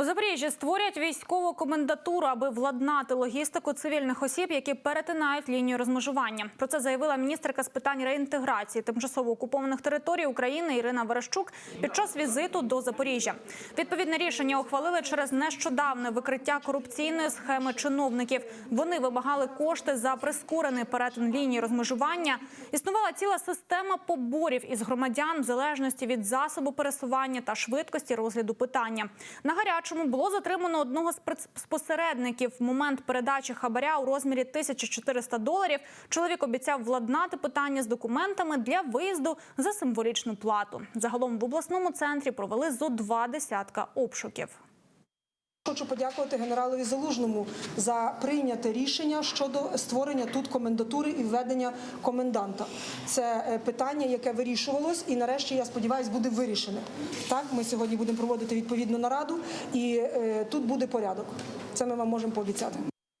У Запоріжжі створять військову комендатуру, аби владнати логістику цивільних осіб, які перетинають лінію розмежування. Про це заявила міністерка з питань реінтеграції тимчасово окупованих територій України Ірина Верещук під час візиту до Запоріжжя. Відповідне рішення ухвалили через нещодавне викриття корупційної схеми чиновників. Вони вимагали кошти за прискорений перетин лінії розмежування. Існувала ціла система поборів із громадян в залежності від засобу пересування та швидкості розгляду питання. На гарячому було затримано одного з посередників. В момент передачі хабаря у розмірі 1400 доларів чоловік обіцяв владнати питання з документами для виїзду за символічну плату. Загалом в обласному центрі провели зо два десятка обшуків. Хочу подякувати генералові Залужному за прийняте рішення щодо створення тут комендатури і введення коменданта. Це е, питання, яке вирішувалось, і нарешті я сподіваюся, буде вирішене. Так, ми сьогодні будемо проводити відповідну нараду, і е, тут буде порядок. Це ми вам можемо пообіцяти.